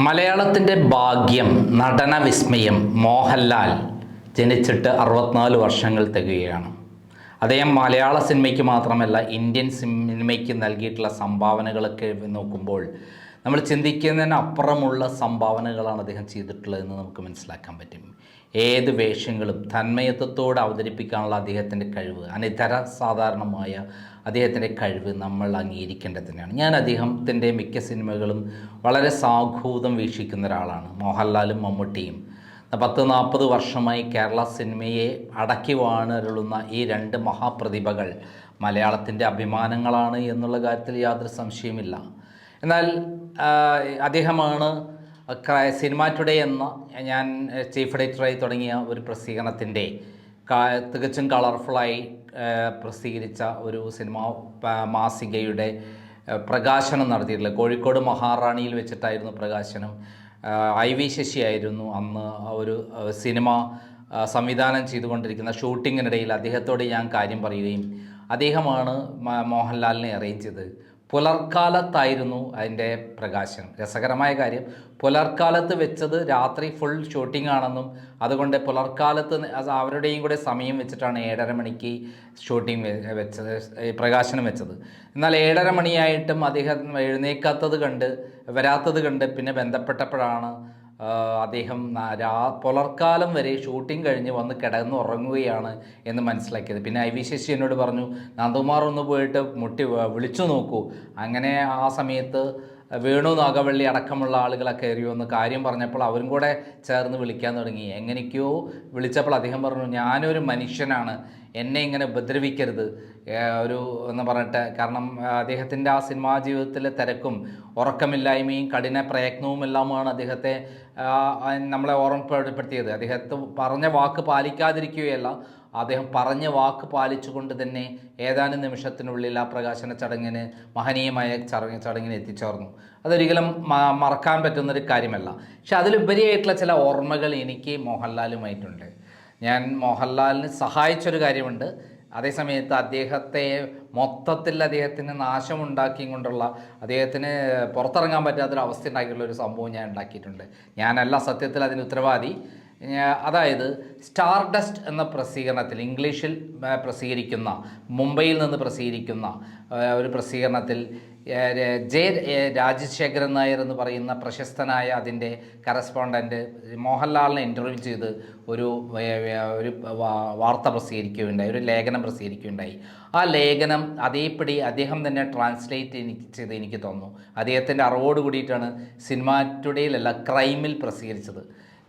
മലയാളത്തിന്റെ ഭാഗ്യം നടന വിസ്മയം മോഹൻലാൽ ജനിച്ചിട്ട് അറുപത്തിനാല് വർഷങ്ങൾ തികയുകയാണ്. അദ്ദേഹം മലയാള സിനിമയ്ക്ക് മാത്രമല്ല ഇന്ത്യൻ സിനിമയ്ക്ക് നൽകിയിട്ടുള്ള സംഭാവനകളൊക്കെ നോക്കുമ്പോൾ നമ്മൾ ചിന്തിക്കുന്നതിനപ്പുറമുള്ള സംഭാവനകളാണ് അദ്ദേഹം ചെയ്തിട്ടുള്ളതെന്ന് നമുക്ക് മനസ്സിലാക്കാൻ പറ്റും. ഏത് വേഷങ്ങളും തന്മയത്വത്തോട് അവതരിപ്പിക്കാനുള്ള അദ്ദേഹത്തിന്റെ കഴിവ് അനിതര സാധാരണമായ അദ്ദേഹത്തിന്റെ കഴിവ് നമ്മൾ അംഗീകരിക്കേണ്ടത് തന്നെയാണ്. ഞാൻ അദ്ദേഹത്തിന്റെ മിക്ക സിനിമകളും വളരെ സാഘൂതം വീക്ഷിക്കുന്ന ഒരാളാണ് മോഹൻലാലും മമ്മൂട്ടിയും. പത്ത് നാൽപ്പത് വർഷമായി കേരള സിനിമയെ അടക്കി വാണരുളുന്ന ഈ രണ്ട് മഹാപ്രതിഭകൾ മലയാളത്തിന്റെ അഭിമാനങ്ങളാണ് എന്നുള്ള കാര്യത്തിൽ യാതൊരു സംശയമില്ല എന്നാൽ അദ്ദേഹമാണ് സിനിമ ടുഡേ എന്ന ഞാൻ ചീഫ് എഡിറ്ററായി തുടങ്ങിയ ഒരു പ്രസിദ്ധീകരണത്തിന്റെ തികച്ചും കളർഫുള്ളായി പ്രസിദ്ധീകരിച്ച ഒരു സിനിമ മാസികയുടെ പ്രകാശനം നടത്തിയിട്ടുള്ളത് കോഴിക്കോട് മഹാറാണിയിൽ വെച്ചിട്ടായിരുന്നു പ്രകാശനം. ഐ വി ശശിയായിരുന്നു അന്ന് ഒരു സിനിമ സംവിധാനം ചെയ്തുകൊണ്ടിരിക്കുന്ന ഷൂട്ടിങ്ങിനിടയിൽ അദ്ദേഹത്തോട് ഞാൻ കാര്യം പറയുകയും അദ്ദേഹമാണ് മോഹൻലാലിനെ അറേഞ്ച് ചെയ്തത്. പുലർക്കാലത്തായിരുന്നു അതിന്റെ പ്രകാശനം രസകരമായ കാര്യം പുലർക്കാലത്ത് വെച്ചത് രാത്രി ഫുൾ ഷൂട്ടിംഗ് ആണെന്നും അതുകൊണ്ട് പുലർക്കാലത്ത് അവരുടെയും കൂടെ സമയം വെച്ചിട്ടാണ് ഏഴര മണിക്ക് ഷൂട്ടിംഗ് വെച്ചത് പ്രകാശനം വെച്ചത്. എന്നാൽ ഏഴര മണിയായിട്ടും അദ്ദേഹം എഴുന്നേക്കാത്തത് കണ്ട് വരാത്തത് കണ്ട് പിന്നെ ബന്ധപ്പെട്ടപ്പോഴാണ് അദ്ദേഹം രാ പുലർക്കാലം വരെ ഷൂട്ടിംഗ് കഴിഞ്ഞ് വന്ന് കിടന്ന് ഉറങ്ങുകയാണ് എന്ന് മനസ്സിലാക്കിയത്. പിന്നെ ഐ വി ശശി എന്നോട് പറഞ്ഞു നന്ദകുമാർ ഒന്ന് പോയിട്ട് മുട്ടി വിളിച്ചു നോക്കൂ. അങ്ങനെ ആ സമയത്ത് വേണു നാഗവള്ളി അടക്കമുള്ള ആളുകളൊക്കെ എറിയോ എന്ന് കാര്യം പറഞ്ഞപ്പോൾ അവരും കൂടെ ചേർന്ന് വിളിക്കാൻ തുടങ്ങി. എങ്ങനെയൊക്കെയോ വിളിച്ചപ്പോൾ അദ്ദേഹം പറഞ്ഞു ഞാനൊരു മനുഷ്യനാണ്. എന്നെ ഇങ്ങനെ ഉപദ്രവിക്കരുത്. ഒരു എന്ന് പറഞ്ഞിട്ട് കാരണം അദ്ദേഹത്തിന്റെ ആ സിനിമാ ജീവിതത്തിലെ തിരക്കും ഉറക്കമില്ലായ്മയും കഠിന പ്രയത്നവും എല്ലാമാണ് അദ്ദേഹത്തെ നമ്മളെ ഓർമ്മപ്പെടുത്തിയത്. അദ്ദേഹത്തെ പറഞ്ഞ വാക്ക് പാലിക്കാതിരിക്കുകയല്ല അദ്ദേഹം പറഞ്ഞ വാക്ക് പാലിച്ചുകൊണ്ട് തന്നെ ഏതാനും നിമിഷത്തിനുള്ളിൽ ആ പ്രകാശന ചടങ്ങിന് മഹനീയമായ ചടങ്ങ് ചടങ്ങിന് എത്തിച്ചേർന്നു. അതൊരിക്കലും മറക്കാൻ പറ്റുന്നൊരു കാര്യമല്ല. പക്ഷെ അതിലുപരിയായിട്ടുള്ള ചില ഓർമ്മകൾ എനിക്ക് മോഹൻലാലുമായിട്ടുണ്ട്. ഞാൻ മോഹൻലാലിന് സഹായിച്ചൊരു കാര്യമുണ്ട്. അതേസമയത്ത് അദ്ദേഹത്തെ മൊത്തത്തിൽ അദ്ദേഹത്തിന് നാശമുണ്ടാക്കിയും കൊണ്ടുള്ള അദ്ദേഹത്തിന് പുറത്തിറങ്ങാൻ പറ്റാത്തൊരു അവസ്ഥ ഉണ്ടാക്കിയിട്ടുള്ള ഒരു സംഭവം ഞാൻ ഉണ്ടാക്കിയിട്ടുണ്ട്. ഞാനല്ല സത്യത്തിൽ അതിന് ഉത്തരവാദി. അതായത് സ്റ്റാർഡസ്റ്റ് എന്ന പ്രസിദ്ധീകരണത്തിൽ ഇംഗ്ലീഷിൽ പ്രസിദ്ധീകരിക്കുന്ന മുംബൈയിൽ നിന്ന് പ്രസിദ്ധീകരിക്കുന്ന ഒരു പ്രസിദ്ധീകരണത്തിൽ ജെ രാജശേഖരൻ നായർ എന്ന് പറയുന്ന പ്രശസ്തനായ അതിന്റെ കറസ്പോണ്ടന്റ് മോഹൻലാലിനെ ഇന്റർവ്യൂ ചെയ്ത് ഒരു ഒരു വാർത്ത പ്രസിദ്ധീകരിക്കുകയുണ്ടായി ഒരു ലേഖനം പ്രസിദ്ധീകരിക്കുകയുണ്ടായി ആ ലേഖനം അതേപടി അദ്ദേഹം തന്നെ ട്രാൻസ്ലേറ്റ് എനിക്ക് ചെയ്ത് എനിക്ക് തോന്നുന്നു. അദ്ദേഹത്തിന്റെ അറിവോട് കൂടിയിട്ടാണ് സിനിമാ ടുഡേയിലല്ല ക്രൈമിൽ പ്രസിദ്ധീകരിച്ചത്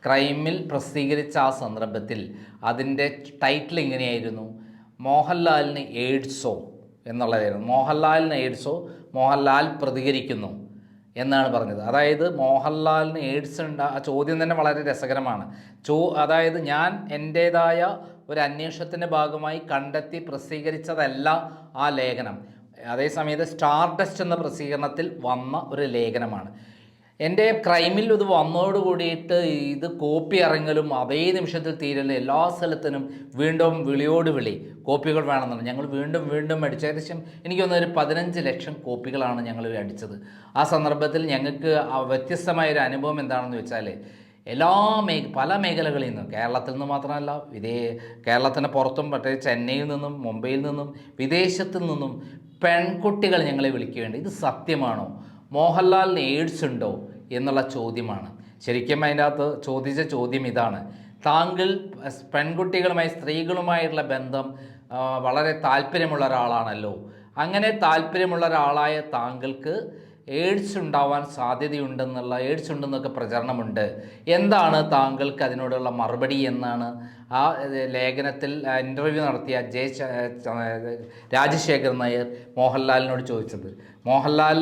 ക്രൈമിൽ പ്രസിദ്ധീകരിച്ച ആ സന്ദർഭത്തിൽ അതിന്റെ ടൈറ്റിൽ ഇങ്ങനെയായിരുന്നു മോഹൻലാലിന് എയ്ഡ്സോ എന്നുള്ളതായിരുന്നു. മോഹൻലാലിന് എയ്ഡ്സോ മോഹൻലാൽ പ്രതികരിക്കുന്നു എന്നാണ് പറഞ്ഞത്. അതായത് മോഹൻലാലിന് എയ്ഡ്സ് ഉണ്ട്. ആ ചോദ്യം തന്നെ വളരെ രസകരമാണ്. ചോ അതായത് ഞാൻ എന്റേതായ ഒരു അന്വേഷണത്തിന്റെ ഭാഗമായി കണ്ടെത്തി പ്രസിദ്ധീകരിച്ചതല്ല ആ ലേഖനം. അതേസമയത്ത് സ്റ്റാർ ഡസ്റ്റ് എന്ന പ്രസിദ്ധീകരണത്തിൽ വന്ന ഒരു ലേഖനമാണ്. എന്റെ ക്രൈമിൽ ഇത് വന്നതോട് കൂടിയിട്ട് ഇത് കോപ്പി ഇറങ്ങലും അതേ നിമിഷത്തിൽ തീരലും എല്ലാ സ്ഥലത്തിനും വീണ്ടും വിളിയോട് വിളി കോപ്പികൾ വേണമെന്നുണ്ട്. ഞങ്ങൾ വീണ്ടും വീണ്ടും അടിച്ചു. ഏകദേശം എനിക്ക് തോന്നുന്നു ഒരു പതിനഞ്ച് ലക്ഷം കോപ്പികളാണ് ഞങ്ങൾ അടിച്ചത്. ആ സന്ദർഭത്തിൽ ഞങ്ങൾക്ക് വ്യത്യസ്തമായൊരു അനുഭവം എന്താണെന്ന് വെച്ചാൽ എല്ലാ മേ പല മേഖലകളിൽ നിന്നും കേരളത്തിൽ നിന്ന് മാത്രമല്ല വിദേ കേരളത്തിന് പുറത്തും മറ്റേ ചെന്നൈയിൽ നിന്നും മുംബൈയിൽ നിന്നും വിദേശത്തു നിന്നും പെൺകുട്ടികൾ ഞങ്ങളെ വിളിക്കുകയുണ്ട് ഇത് സത്യമാണോ? മോഹൻലാലിന് എയ്ഡ്സ് ഉണ്ടോ എന്നുള്ള ചോദ്യമാണ്. ശരിക്കും അതിന്റെ അകത്ത് ചോദിച്ച ചോദ്യം ഇതാണ്. താങ്കൾ പെൺകുട്ടികളുമായി സ്ത്രീകളുമായിട്ടുള്ള ബന്ധം വളരെ താല്പര്യമുള്ള ഒരാളാണല്ലോ. അങ്ങനെ താല്പര്യമുള്ള ഒരാളായ താങ്കൾക്ക് എയ്ഡ്സ് ഉണ്ടാവാൻ സാധ്യതയുണ്ടെന്നുള്ള എയ്ഡ്സ് ഉണ്ടെന്നൊക്കെ പ്രചരണമുണ്ട്. എന്താണ് താങ്കൾക്ക് അതിനോടുള്ള മറുപടി എന്നാണ്? ആ ലേഖനത്തിൽ ഇന്റർവ്യൂ നടത്തിയ ജയ രാജശേഖരൻ നായർ മോഹൻലാലിനോട് ചോദിച്ചത്. മോഹൻലാൽ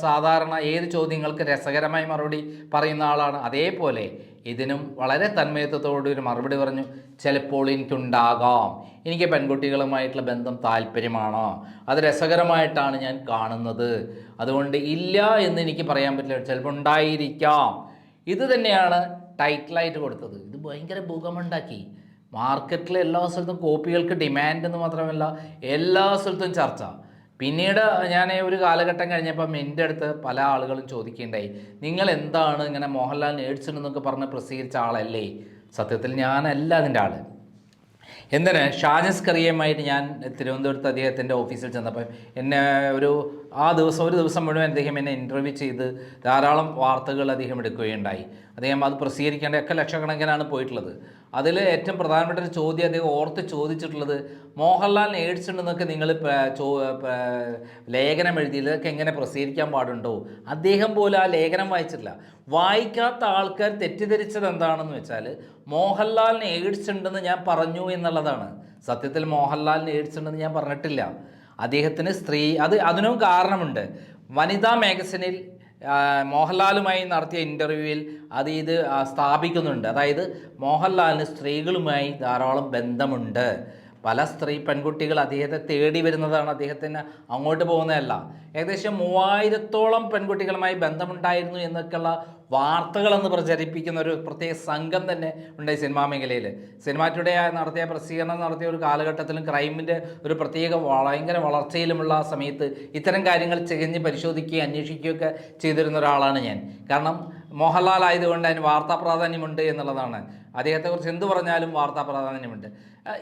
സാധാരണ ഏത് ചോദ്യങ്ങൾക്ക് രസകരമായി മറുപടി പറയുന്ന ആളാണ്. അതേപോലെ ഇതിനും വളരെ തന്മയത്വത്തോട് ഒരു മറുപടി പറഞ്ഞു ചിലപ്പോൾ എനിക്കുണ്ടാകാം. എനിക്ക് പെൺകുട്ടികളുമായിട്ടുള്ള ബന്ധം താല്പര്യമാണോ. അത് രസകരമായിട്ടാണ് ഞാൻ കാണുന്നത്. അതുകൊണ്ട് ഇല്ല എന്ന് എനിക്ക് പറയാൻ പറ്റില്ല. ചിലപ്പോൾ ഉണ്ടായിരിക്കാം. ഇത് തന്നെയാണ് ടൈറ്റിലായിട്ട് കൊടുത്തത്. ഇത് ഭയങ്കര ഭൂകമുണ്ടാക്കി മാർക്കറ്റിലെ എല്ലാ സ്ഥലത്തും കോപ്പികൾക്ക് ഡിമാൻഡ് എന്ന് മാത്രമല്ല എല്ലാ സ്ഥലത്തും ചർച്ച. പിന്നീട് ഞാൻ ഒരു കാലഘട്ടം കഴിഞ്ഞപ്പം എന്റെ അടുത്ത് പല ആളുകളും ചോദിക്കുകയുണ്ടായി നിങ്ങൾ എന്താണ് ഇങ്ങനെ മോഹൻലാൽ എയ്ഡ്സ് എന്നൊക്കെ പറഞ്ഞ് പ്രസിദ്ധീകരിച്ച ആളല്ലേ? സത്യത്തിൽ ഞാനല്ല അതിന്റെ ആൾ എന്തിന്? ഷാജസ് കറിയുമായിട്ട് ഞാൻ തിരുവനന്തപുരത്ത് അദ്ദേഹത്തിന്റെ ഓഫീസിൽ ചെന്നപ്പോൾ എന്നെ ഒരു ആ ദിവസം ഒരു ദിവസം മുഴുവൻ അദ്ദേഹം എന്നെ ഇന്റർവ്യൂ ചെയ്ത് ധാരാളം വാർത്തകൾ അദ്ദേഹം എടുക്കുകയുണ്ടായി. അദ്ദേഹം അത് പ്രസിദ്ധീകരിക്കേണ്ട ഒക്കെ ലക്ഷക്കണക്കിനാണ് പോയിട്ടുള്ളത്. അതിൽ ഏറ്റവും പ്രധാനപ്പെട്ട ഒരു ചോദ്യം അദ്ദേഹം ഓർത്ത് ചോദിച്ചിട്ടുള്ളത് മോഹൻലാലിന് എയ്ഡ്സ് ഉണ്ടെന്നൊക്കെ നിങ്ങൾ ലേഖനം എഴുതി ഇതൊക്കെ എങ്ങനെ പ്രസിദ്ധീകരിക്കാൻ പാടുണ്ടോ? അദ്ദേഹം പോലും ആ ലേഖനം വായിച്ചിട്ടില്ല. വായിക്കാത്ത ആൾക്കാർ തെറ്റിദ്ധരിച്ചത് എന്താണെന്ന് വെച്ചാൽ മോഹൻലാലിന് എയ്ഡ്സ് ഉണ്ടെന്ന് ഞാൻ പറഞ്ഞു എന്നുള്ളതാണ്. സത്യത്തിൽ മോഹൻലാലിന് എയ്ഡ്സ് ഉണ്ടെന്ന് ഞാൻ പറഞ്ഞിട്ടില്ല. അദ്ദേഹത്തിന് സ്ത്രീ അത് അതിനും കാരണമുണ്ട്. വനിതാ മാഗസിനിൽ മോഹൻലാലുമായി നടത്തിയ ഇന്റർവ്യൂവിൽ അത് ഇത് സ്ഥാപിക്കുന്നുണ്ട്. അതായത് മോഹൻലാലിന് സ്ത്രീകളുമായി ധാരാളം ബന്ധമുണ്ട്. പല സ്ത്രീ പെൺകുട്ടികൾ അദ്ദേഹത്തെ തേടി വരുന്നതാണ് അദ്ദേഹത്തിന് അങ്ങോട്ട് പോകുന്നതല്ല. ഏകദേശം മൂവായിരത്തോളം പെൺകുട്ടികളുമായി ബന്ധമുണ്ടായിരുന്നു എന്നൊക്കെയുള്ള വാർത്തകളെന്ന് പ്രചരിപ്പിക്കുന്ന ഒരു പ്രത്യേക സംഘം തന്നെ ഉണ്ട് സിനിമാ മേഖലയിൽ സിനിമാ ടുഡേ നടത്തിയ പ്രസിദ്ധീകരണം നടത്തിയ ഒരു കാലഘട്ടത്തിലും ക്രൈമിന്റെ ഒരു പ്രത്യേക ഭയങ്കര വളർച്ചയിലുമുള്ള സമയത്ത് ഇത്തരം കാര്യങ്ങൾ ചികഞ്ഞ് പരിശോധിക്കുകയും അന്വേഷിക്കുകയൊക്കെ ചെയ്തിരുന്ന ഒരാളാണ് ഞാൻ. കാരണം മോഹൻലാൽ ആയതുകൊണ്ട് അതിന് വാർത്താ പ്രാധാന്യമുണ്ട് എന്നുള്ളതാണ്. അദ്ദേഹത്തെക്കുറിച്ച് എന്ത് പറഞ്ഞാലും വാർത്താ പ്രാധാന്യമുണ്ട്.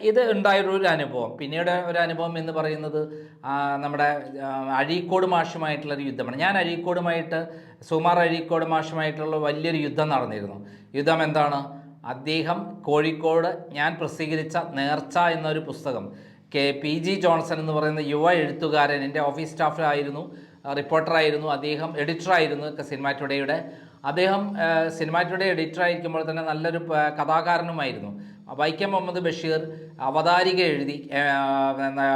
ഇത് ഉണ്ടായൊരു അനുഭവം. പിന്നീട് ഒരു അനുഭവം എന്ന് പറയുന്നത് നമ്മുടെ അഴീക്കോട് മാഷുമായിട്ടുള്ള ഒരു യുദ്ധമാണ്. ഞാൻ അഴീക്കോടുമായിട്ട് സുമാർ അഴീക്കോട് മാഷുമായിട്ടുള്ള വലിയൊരു യുദ്ധം നടന്നിരുന്നു. യുദ്ധം എന്താണ്? അദ്ദേഹം കോഴിക്കോട് ഞാൻ പ്രസിദ്ധീകരിച്ച നേർച്ച എന്നൊരു പുസ്തകം. കെ പി ജി ജോൺസൺ എന്ന് പറയുന്ന യുവ എഴുത്തുകാരൻ എന്റെ ഓഫീസ് സ്റ്റാഫിലായിരുന്നു റിപ്പോർട്ടറായിരുന്നു അദ്ദേഹം എഡിറ്ററായിരുന്നു സിനിമ ടുഡേയുടെ അദ്ദേഹം സിനിമ ടുഡേ എഡിറ്ററായിരിക്കുമ്പോൾ തന്നെ നല്ലൊരു കഥാകാരനുമായിരുന്നു. വൈക്കം മുഹമ്മദ് ബഷീർ അവതാരിക എഴുതി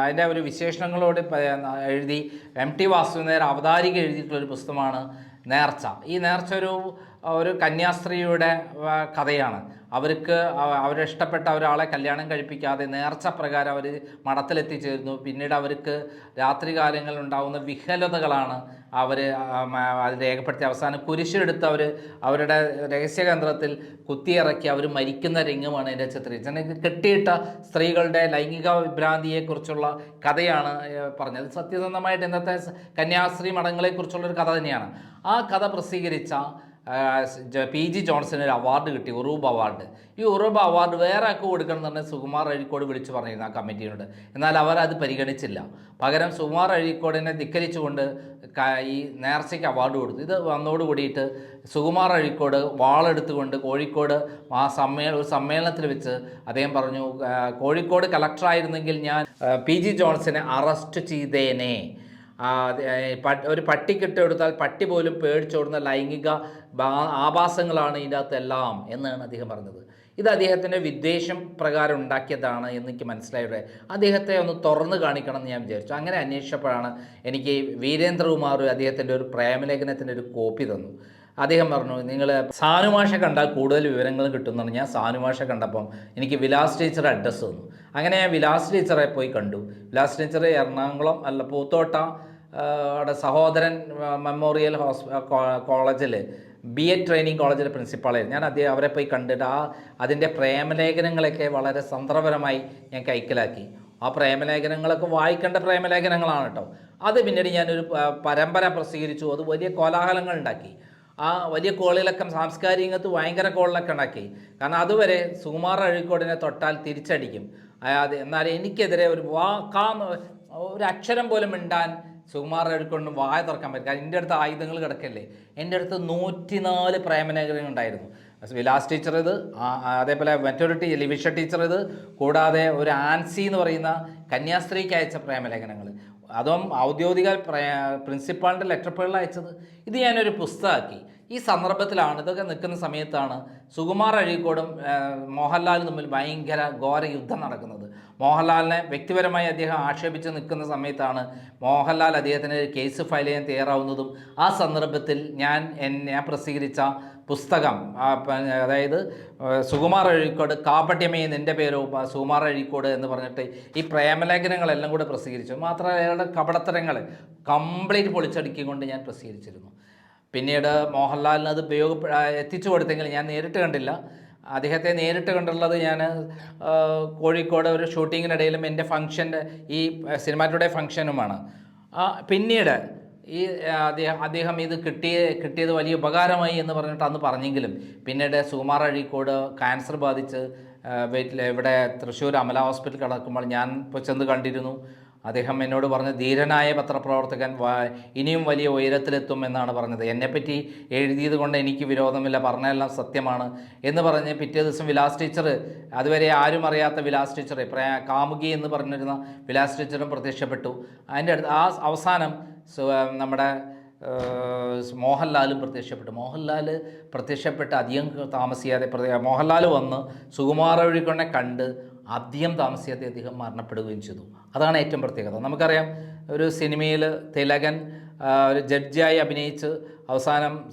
അതിന്റെ ഒരു വിശേഷണങ്ങളോട് എഴുതി എം ടി വാസുദേവൻ അവതാരിക എഴുതിയിട്ടുള്ളൊരു പുസ്തകമാണ് നേർച്ച. ഈ നേർച്ച ഒരു ഒരു കന്യാസ്ത്രീയുടെ കഥയാണ്. അവർക്ക് അവരിഷ്ടപ്പെട്ട ഒരാളെ കല്യാണം കഴിപ്പിക്കാതെ നേർച്ച പ്രകാരം അവർ മഠത്തിലെത്തിച്ചേരുന്നു. പിന്നീട് അവർക്ക് രാത്രികാലങ്ങളിൽ ഉണ്ടാകുന്ന വിഹലതകളാണ് അവർ അത് രേഖപ്പെടുത്തി അവസാനം കുരിശെടുത്ത് അവർ അവരുടെ രഹസ്യകേന്ദ്രത്തിൽ കുത്തിയിറക്കി അവർ മരിക്കുന്ന രംഗമാണ് എന്റെ ചിത്രീകരിച്ചത് കെട്ടിയിട്ട സ്ത്രീകളുടെ ലൈംഗിക വിഭ്രാന്തിയെക്കുറിച്ചുള്ള കഥയാണ് പറഞ്ഞത്. സത്യസന്ധമായിട്ട് ഇന്നത്തെ കന്യാസ്ത്രീ മഠങ്ങളെക്കുറിച്ചുള്ളൊരു കഥ തന്നെയാണ്. ആ കഥ പ്രസിദ്ധീകരിച്ച പി ജി ജോൺസന് ഒരു അവാർഡ് കിട്ടി ഉറൂബ് അവാർഡ്. ഈ ഉറൂബ് അവാർഡ് വേറെ ഒക്കെ കൊടുക്കണം എന്ന് പറഞ്ഞാൽ സുകുമാർ അഴീക്കോട് വിളിച്ചു പറഞ്ഞിരുന്നു ആ കമ്മിറ്റിയോട്. എന്നാൽ അവർ അത് പരിഗണിച്ചില്ല. പകരം സുകുമാർ അഴീക്കോടിനെ ധിക്കരിച്ചുകൊണ്ട് ഈ നേർച്ചയ്ക്ക് അവാർഡ് കൊടുത്തു. ഇത് വന്നോട് കൂടിയിട്ട് സുകുമാർ അഴീക്കോട് വാളെടുത്തുകൊണ്ട് കോഴിക്കോട് ആ സമ്മേ ഒരു സമ്മേളനത്തിൽ വെച്ച് അദ്ദേഹം പറഞ്ഞു കോഴിക്കോട് കളക്ടറായിരുന്നെങ്കിൽ ഞാൻ പി ജി ജോൺസനെ അറസ്റ്റ് ചെയ്തേനെ. ഒരു പട്ടിക്കിട്ട് കൊടുത്താൽ പട്ടി പോലും പേടിച്ചോടുന്ന ലൈംഗിക ആഭാസങ്ങളാണ് ഇതിന്റെ അകത്തെല്ലാം എന്നാണ് അദ്ദേഹം പറഞ്ഞത്. ഇത് അദ്ദേഹത്തിന്റെ വിദ്വേഷം പ്രകാരം ഉണ്ടാക്കിയതാണ് എന്ന് എനിക്ക് മനസ്സിലായത് അദ്ദേഹത്തെ ഒന്ന് തുറന്നു കാണിക്കണം എന്ന് ഞാൻ വിചാരിച്ചു. അങ്ങനെ അന്വേഷിച്ചപ്പോഴാണ് എനിക്ക് വീരേന്ദ്രകുമാർ അദ്ദേഹത്തിന്റെ ഒരു പ്രേമലേഖനത്തിന്റെ ഒരു കോപ്പി തന്നു. അദ്ദേഹം പറഞ്ഞു നിങ്ങൾ സാനുമാഷ കണ്ടാൽ കൂടുതൽ വിവരങ്ങൾ കിട്ടുമെന്നാണ് ഞാൻ സാനുമാഷ കണ്ടപ്പം എനിക്ക് വിലാസ് ടീച്ചർ അഡ്രസ്സ് തന്നു. അങ്ങനെ ഞാൻ വിലാസ് ടീച്ചറെ പോയി കണ്ടു. വിലാസ് ടീച്ചർ എറണാകുളം അല്ല പൂത്തോട്ട അവിടെ സഹോദരൻ മെമ്മോറിയൽ ഹോസ് കോളേജിൽ ബി എ ട്രെയിനിങ് കോളേജിലെ പ്രിൻസിപ്പാളായിരുന്നു ഞാൻ അദ്ദേഹം അവരെ പോയി കണ്ടിട്ട് ആ അതിന്റെ പ്രേമലേഖനങ്ങളൊക്കെ വളരെ തന്ത്രപരമായി ഞാൻ കൈക്കലാക്കി. ആ പ്രേമലേഖനങ്ങളൊക്കെ വായിക്കേണ്ട പ്രേമലേഖനങ്ങളാണ് കേട്ടോ അത് പിന്നീട് ഞാനൊരു പരമ്പര പ്രസിദ്ധീകരിച്ചു. അത് വലിയ കോലാഹലങ്ങൾ ഉണ്ടാക്കി. ആ വലിയ കോളിലൊക്കെ സാംസ്കാരിക രംഗത്ത് ഭയങ്കര കോളിലൊക്കെ ഉണ്ടാക്കി. കാരണം അതുവരെ സുകുമാർ അഴീക്കോടിനെ തൊട്ടാൽ തിരിച്ചടിക്കും. അതായത് അത് എന്നാൽ എനിക്കെതിരെ ഒരു വാ ഒരു അക്ഷരം പോലും മിണ്ടാൻ സുകുമാർ അടുക്കൊണ്ട് വായ തുറക്കാൻ പറ്റും കാരണം എന്റെ അടുത്ത് ആയുധങ്ങൾ കിടക്കല്ലേ. എന്റെ അടുത്ത് നൂറ്റിനാല് പ്രേമലേഖനങ്ങൾ ഉണ്ടായിരുന്നു. വിലാസ് ടീച്ചർ ഇത് അതേപോലെ മറ്റൊരു ടീ ലിവിഷ ടീച്ചർ ഇത് കൂടാതെ ഒരു ആൻസി എന്ന് പറയുന്ന കന്യാസ്ത്രീക്ക് അയച്ച പ്രേമലേഖനങ്ങൾ. അതും ഔദ്യോഗിക പ്രിൻസിപ്പാളിന്റെ ലെറ്റർ അയച്ചത്. ഇത് ഞാനൊരു പുസ്തകമാക്കി. ഈ സന്ദർഭത്തിലാണ് ഇതൊക്കെ നിൽക്കുന്ന സമയത്താണ് സുകുമാർ അഴീക്കോടും മോഹൻലാലും തമ്മിൽ ഭയങ്കര ഘോര യുദ്ധം നടക്കുന്നത്. മോഹൻലാലിനെ വ്യക്തിപരമായി അദ്ദേഹം ആക്ഷേപിച്ച് നിൽക്കുന്ന സമയത്താണ് മോഹൻലാൽ അദ്ദേഹത്തിന് കേസ് ഫയൽ ചെയ്യാൻ തയ്യാറാവുന്നതും ആ സന്ദർഭത്തിൽ ഞാൻ ഞാൻ പ്രസിദ്ധീകരിച്ച പുസ്തകം അതായത് സുകുമാർ അഴീക്കോട് കാപട്യമേ നിന്റെ പേരോ സുകുമാർ അഴീക്കോട് എന്ന് പറഞ്ഞിട്ട് ഈ പ്രേമലേഖനങ്ങളെല്ലാം കൂടെ പ്രസിദ്ധീകരിച്ചു. മാത്രമല്ല അയാളുടെ കപടത്തരങ്ങൾ കംപ്ലീറ്റ് പൊളിച്ചടുക്കിക്കൊണ്ട് ഞാൻ പ്രസിദ്ധീകരിച്ചിരുന്നു. പിന്നീട് മോഹൻലാലിന് അത് ഉപയോഗ എത്തിച്ചു കൊടുത്തെങ്കിൽ ഞാൻ നേരിട്ട് കണ്ടില്ല. അദ്ദേഹത്തെ നേരിട്ട് കണ്ടുള്ളത് ഞാൻ കോഴിക്കോട് ഒരു ഷൂട്ടിങ്ങിനിടയിലും എന്റെ ഫംഗ്ഷന്റെ ഈ സിനിമാറ്റുടെ ഫംഗ്ഷനുമാണ്. പിന്നീട് ഈ അദ്ദേഹം അദ്ദേഹം ഇത് കിട്ടിയ കിട്ടിയത് വലിയ ഉപകാരമായി എന്ന് പറഞ്ഞിട്ട് അന്ന് പറഞ്ഞെങ്കിലും പിന്നീട് സുകുമാർ അഴീക്കോട് ക്യാൻസർ ബാധിച്ച് ഇവിടെ തൃശ്ശൂർ അമല ഹോസ്പിറ്റൽ കിടക്കുമ്പോൾ ഞാൻ ഇപ്പോൾ ചെന്ന് കണ്ടിരുന്നു. അദ്ദേഹം എന്നോട് പറഞ്ഞ ധീരനായ പത്രപ്രവർത്തകൻ ഇനിയും വലിയ ഉയരത്തിലെത്തും എന്നാണ് പറഞ്ഞത്. എന്നെപ്പറ്റി എഴുതിയത് കൊണ്ട് എനിക്ക് വിരോധമില്ല പറഞ്ഞതെല്ലാം സത്യമാണ് എന്ന് പറഞ്ഞ് പിറ്റേ ദിവസം വിലാസ് ടീച്ചർ അതുവരെ ആരും അറിയാത്ത വിലാസ് ടീച്ചർ കാമുകി എന്ന് പറഞ്ഞിരുന്ന വിലാസ് ടീച്ചറും പ്രത്യക്ഷപ്പെട്ടു. അതിന്റെ അടുത്ത് ആ അവസാനം നമ്മുടെ മോഹൻലാലും പ്രത്യക്ഷപ്പെട്ടു. മോഹൻലാൽ പ്രത്യക്ഷപ്പെട്ട് അധികം താമസിയാതെ മോഹൻലാൽ വന്ന് സുകുമാര വഴിക്കൊണ്ടെ കണ്ട് അധികം താമസിയാതെ അദ്ദേഹം മരണപ്പെടുകയും ചെയ്തു. അതാണ് ഏറ്റവും പ്രത്യേകത. നമുക്കറിയാം ഒരു സിനിമയിൽ തിലകൻ ഒരു ജഡ്ജിയായി അഭിനയിച്ച് അവസാനം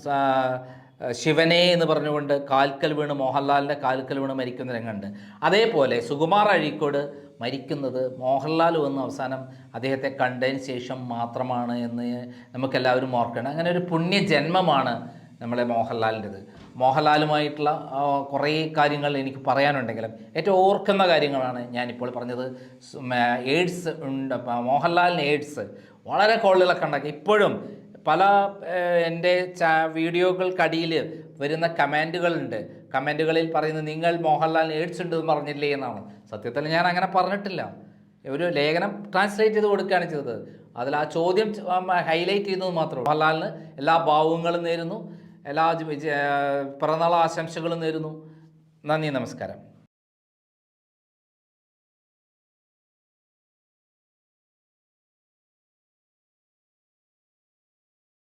ശിവനെ എന്ന് പറഞ്ഞുകൊണ്ട് കാൽക്കൽ വീണ് മോഹൻലാലിന്റെ കാൽക്കൽ വീണ് മരിക്കുന്ന രംഗമുണ്ട്. അതേപോലെ സുകുമാർ അഴീക്കോട് മരിക്കുന്നത് മോഹൻലാൽ വന്ന് അവസാനം അദ്ദേഹത്തെ കണ്ടതിന് ശേഷം മാത്രമാണ് എന്ന് നമുക്കെല്ലാവരും ഓർക്കണം. അങ്ങനെ ഒരു പുണ്യജന്മമാണ് നമ്മളെ മോഹൻലാലിന്റെത്. മോഹൻലാലുമായിട്ടുള്ള കുറേ കാര്യങ്ങൾ എനിക്ക് പറയാനുണ്ടെങ്കിലും ഏറ്റവും ഓർക്കുന്ന കാര്യങ്ങളാണ് ഞാനിപ്പോൾ പറഞ്ഞത്. എയ്ഡ്സ് ഉണ്ട്. മോഹൻലാലിന് എയ്ഡ്സ് വളരെ കോളുകളൊക്കെ ഉണ്ടാക്കി. ഇപ്പോഴും പല എന്റെ ചാ വീഡിയോകൾക്കടിയിൽ വരുന്ന കമന്റുകളുണ്ട്. കമന്റുകളിൽ പറയുന്നത് നിങ്ങൾ മോഹൻലാലിന് എയ്ഡ്സ് ഉണ്ട് എന്ന് പറഞ്ഞില്ലേ എന്നാണ്. സത്യത്തിൽ ഞാൻ അങ്ങനെ പറഞ്ഞിട്ടില്ല. ഒരു ലേഖനം ട്രാൻസ്ലേറ്റ് ചെയ്ത് കൊടുക്കുകയാണ് ചെയ്തത്. അതിൽ ആ ചോദ്യം ഹൈലൈറ്റ് ചെയ്യുന്നത് മാത്രമേ മോഹൻലാലിന് എല്ലാ ഭാവങ്ങളും നേരുന്നു. എല്ലാ പിറന്നാൾ ആശംസകളും നേരുന്നു. നന്ദി നമസ്കാരം.